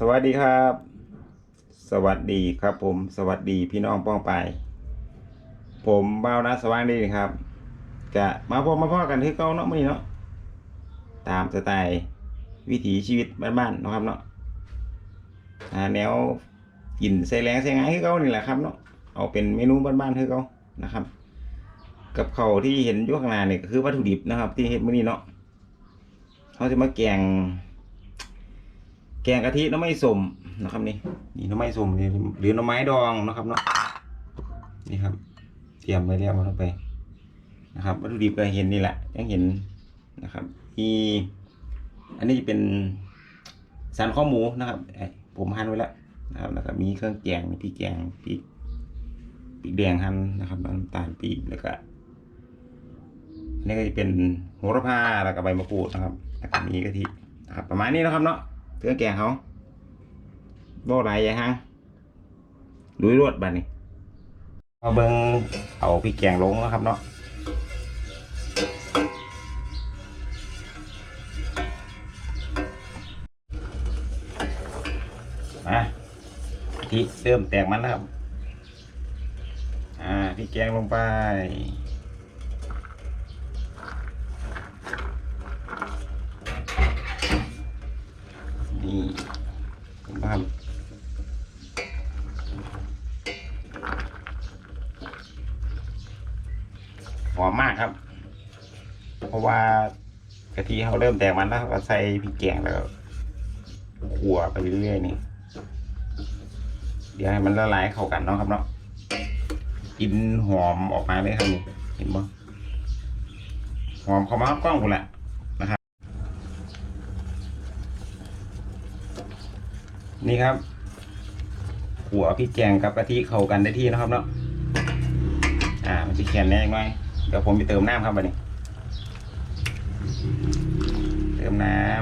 สวัสดีครับ สวัสดีครับผม สวัสดีพี่น้องป้องไป ผมบ่านะสว่างดีครับ จะมาพบมาพ่อกันที่เก้าเนาะมื่อนี้เนาะ ตามสไตล์วิถีชีวิตบ้านๆนะครับเนาะอ่าแนวกินใส่แรงใส่งานให้เก้านี่แหละครับเนาะ เอาเป็นเมนูบ้านๆให้เก้านะครับ กับเขาที่เห็นยู่ข้างหน้านี่ก็คือวัตถุดิบนะครับ ที่เห็ดมื่อนี้เนาะเขาจะมาแกง แกงกะทิน้ำไม้สมนะครับนี่นี่น้ำไม้สมหรือน้ำไม้ดองนะครับเนาะนี่ครับ เตรียมไว้แล้วมันลงไปนะครับวัตถุดิบก็เห็นนี่แหละยังเห็นนะครับมีอันนี้จะเป็นสันข้อหมูนะครับผมหั่นไว้แล้วนะครับแล้วก็มีเครื่องแกงมีพริกแกงพริกพริกแดงหั่นนะครับน้ำตาลปี๊บแล้วก็อันนี้ก็จะเป็นโหระพาแล้วก็ใบมะกรูดนะครับแล้วก็มีกะทินะครับประมาณนี้นะครับเนาะ เครื่องแกงเขาบ่หลยอย่างฮะลุยรวดบัดนี้เอาเบิ่งเอาพริกแกงลงแล้วครับเนาะมากะทิเริ่มแตกมันแล้วครับ อ่าพริกแกงลงไป นี่เห็นปะครับหอมมาก ครับ เพราะว่ากะทิเขาเริ่มแตกมันแล้วก็ใส่พริกแกงแล้วขั่วไปเรื่อยๆนี่เดี๋ยวให้มันละลายเข้ากันเนาะครับเนาะกินหอมออกมาเลยครับนี่เห็นปะหอมเข้ามากล้องคุณแหละนะครับ นี่ครับหัวพริกแกงกับกะทิเข้ากันได้ที่นะครับเนาะอ่ามันจะแข็งแน่ไหม ดี๋ยวผมไปเติมน้ำครับบัดนี้ เติมน้ำ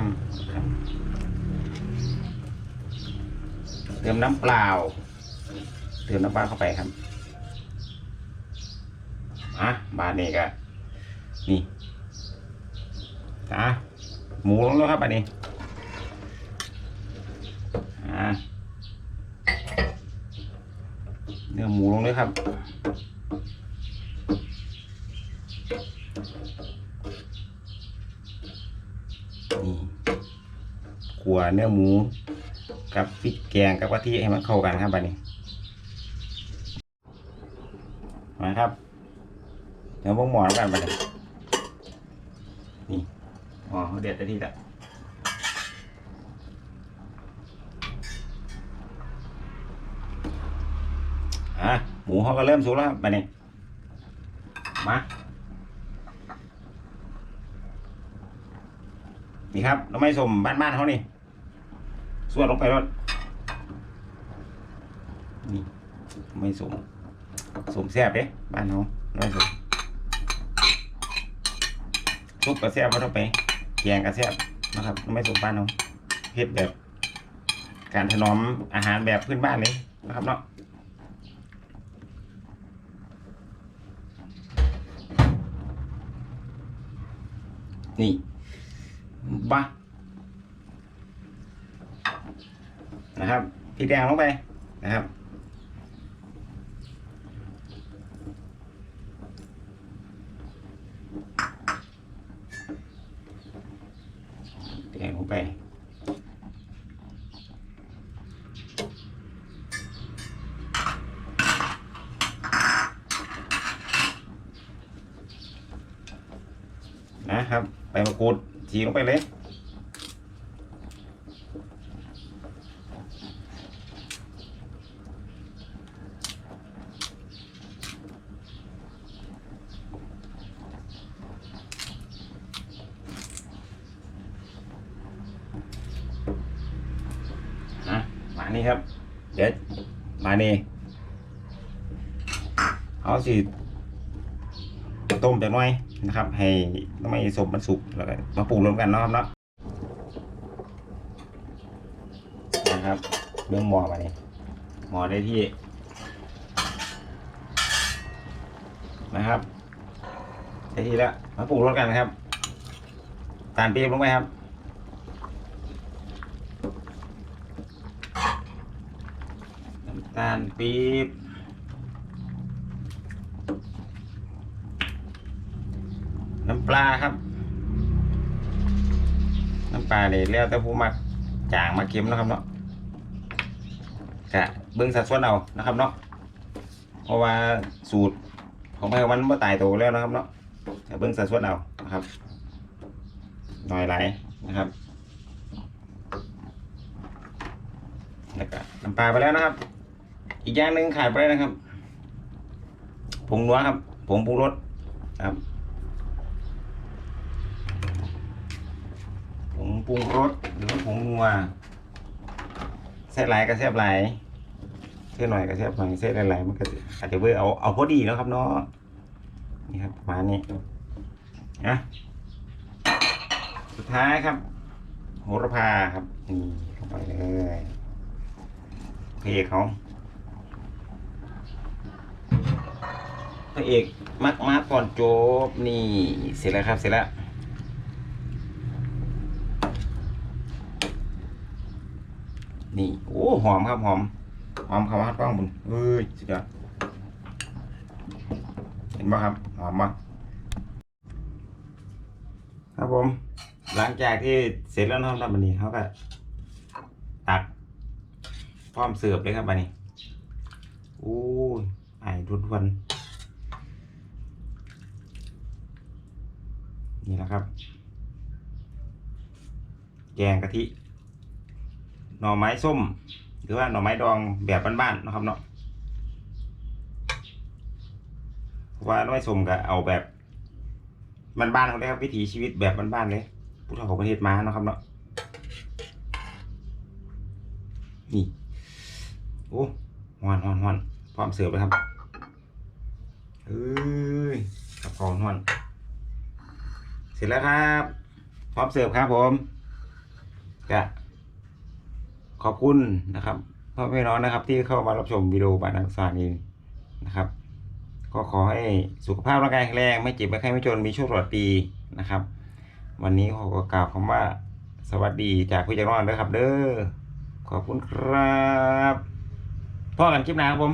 เติมน้ำเปล่า เติมน้ำเปล่าเข้าไปครับอะบาดนี้ก็นี่อะหมูลงแล้วครับบัดนี้อ่เนื้อหมูลงเลยครับ นี่ขัวเนื้อหมู กับพริกแกงกับกะทิให้มันเข้ากันครับบัดนี้มาครับเดี๋ยวพวกหมอแล้วกันบัดนี้นี่หมอเขาเด็ดได้ที่ละอะหมูเขาก็เริ่มสุกแล้วครับมาเนี่มา นี่ครับเราไม่สมบ้านๆเขานี่ส่วนลงไปรถนี่ไม่สมสมแซ่บเด้บ้านเขาไม่สมซุปกระแซ่บเขาต้องไปแกงกระแซ่บนะครับไม่สมบ้านเขาเฮ็ดแบบ การถนอมอาหารแบบพื้นบ้านเลยนะครับเนาะนี่ บ้านะครับพริกแดงลงไปนะครับแดงลงไปนะครับใบมะกรูด ฉีกลงไปเลยนะมานี่ครับ เดี๋ยวมานี่เอาสิ ต้มไปหน่อยนะครับ ให้น้ำไม่สมมันสุกแล้วก็มาปรุงรวมกันนะครับเนาะนะครับเรื่องหมอมานี่หมอได้ที่นะครับได้ที่แล้วมาปรุงรสกันนะครับตาลปี๊บลงไปครับลปี๊บำปลาครับ น้ำปลาเนี่ยแล้วแต่ผู้มักจางมาเค็มนะครับเนาะกะเบิ้งสัดส่วนเอานะครับเนาะเพราะว่าสูตรของไผ่วันมันตายตัวแล้วนะครับเนาะแต่เบิ้งสัดส่วนเอานะครับหน่อยไหลนะครับแล้วก็น้ำปลาไปแล้วนะครับ อีกอย่างหนึ่งขาดไปนะครับผงนัวครับผงปรุงรสครับผง ปรุงรสหรือว่าผงนัวแซ่บหลายก็แซ่บหลายแซ่บหน่อยก็แซ่บหน่อยแซ่บหลายๆมันก็อาจจะเบอร์เอาเอาพอดีแล้วครับเนาะนี่ครับประมาณนี้นะสุดท้ายครับ โหระพาครับนี่ลงไปเลยพระเอกเขาพระเอกมักมาก่อนจบนี่เสร็จแล้วครับเสร็จแล้ว นี่ โอ้ หอมครับหอม หอมคำว่าป้องบุญเอ้ยสุดยอดเห็นป่ะครับ หอมป่ะครับผม หลังจากที่เสร็จแล้วนะครับวันนี้เขาก็ตักพร้อมเสิร์ฟเลยครับวันนี้อู้ยไอ้ทุนวันนี่แหละครับ แกงกะทิ หน่อไม้ส้ม หรือว่าหน่อไม้ดองแบบบ้านๆนะครับเนาะว่าหน่อไม้ส้มก็เอาแบบบ้านๆเขาเลยครับวิถีชีวิตแบบบ้านๆเลยผู้เฒ่าของประเทศมานะครับเนาะนี่โอ้หวานหวานหวานพร้อมเสิร์ฟเลยครับเอ้ยกับของหวานเสร็จแล้วครับพร้อมเสิร์ฟครับผมกะ ขอบคุณนะครับพ่อแม่น้องนะครับที่เข้ามารับชมวิดีโอบานังสานีนะครับ ก็ขอให้สุขภาพร่างกายแข็งแรง ไม่เจ็บไม่ไข้ไม่จนมีโชคตลอดปีนะครับ วันนี้ขอกล่าวคำว่าสวัสดีจากพี่เจารอนด้วยครับ เด้อขอบคุณครับพ่อกันคลิปหน้าครับผม